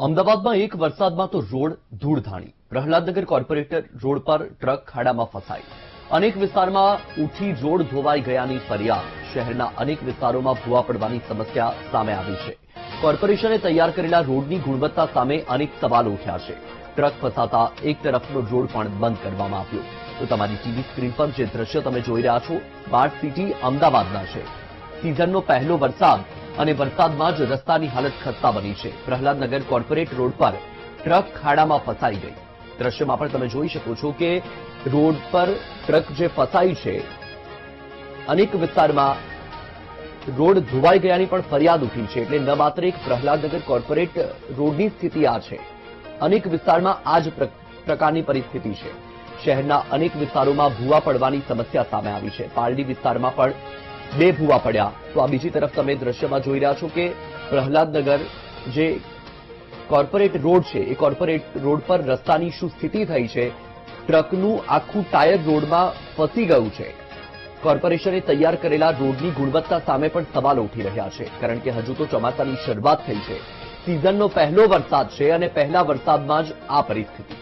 અમદાવાદમાં એક વરસાદમાં તો રોડ ધૂળધાણી. પ્રહલાદનગર કોર્પોરેટર રોડ પર ટ્રક ખાડામાં ફસાઈ. અનેક વિસ્તારમાં ઉઠી રોડ ધોવાઈ ગયાની ફરિયાદ. શહેરના અનેક વિસ્તારોમાં ભૂવા પડવાની સમસ્યા સામે આવી છે. કોર્પોરેશને તૈયાર કરેલા રોડની ગુણવત્તા સામે અનેક સવાલો ઉઠ્યા છે. ટ્રક ફસાતા એક તરફનો રોડ પણ બંધ કરવામાં આવ્યો. તો તમારી ટીવી સ્ક્રીન પર જે દ્રશ્ય તમે જોઈ રહ્યા છો, સ્માર્ટ સિટી અમદાવાદના છે. સિઝનનો પહેલો વરસાદ અને વરસાદમાં જ રસ્તાની હાલત ખસ્તા બની છે. પ્રહલાદનગર કોર્પોરેટ રોડ પર ટ્રક ખાડામાં ફસાઈ ગઈ. દ્રશ્યમાં પણ તમે જોઈ શકો છો કે રોડ પર ટ્રક જે ફસાઈ છે, અનેક વિસ્તારમાં રોડ ધોવાઈ ગયાની પણ ફરિયાદ ઉઠી છે. એટલે ન માત્ર એક પ્રહલાદનગર કોર્પોરેટ રોડની સ્થિતિ આ છે, અનેક વિસ્તારમાં આ જ પ્રકારની પરિસ્થિતિ છે. શહેરના અનેક વિસ્તારોમાં ભૂવા પડવાની સમસ્યા સામે આવી છે. પાલડી વિસ્તારમાં પણ બે ભૂવા પડ્યા. તો આ બીજી તરફ તમે દ્રશ્યમાં જોઈ રહ્યા છો કે પ્રહલાદનગર જે કોર્પોરેટ રોડ છે, એ કોર્પોરેટ રોડ પર રસ્તાની શું સ્થિતિ થઈ છે? ટ્રકનું આખું ટાયર રોડમાં ફસી ગયું છે. કોર્પોરેશને તૈયાર કરેલા રોડની ગુણવત્તા સામે પણ સવાલ ઉઠી રહ્યા છે. કારણ કે હજુ તો ચોમાસાની શરૂઆત થઈ છે. સિઝનનો પહેલો વરસાદ છે અને પહેલા વરસાદમાં જ આ પરિસ્થિતિ.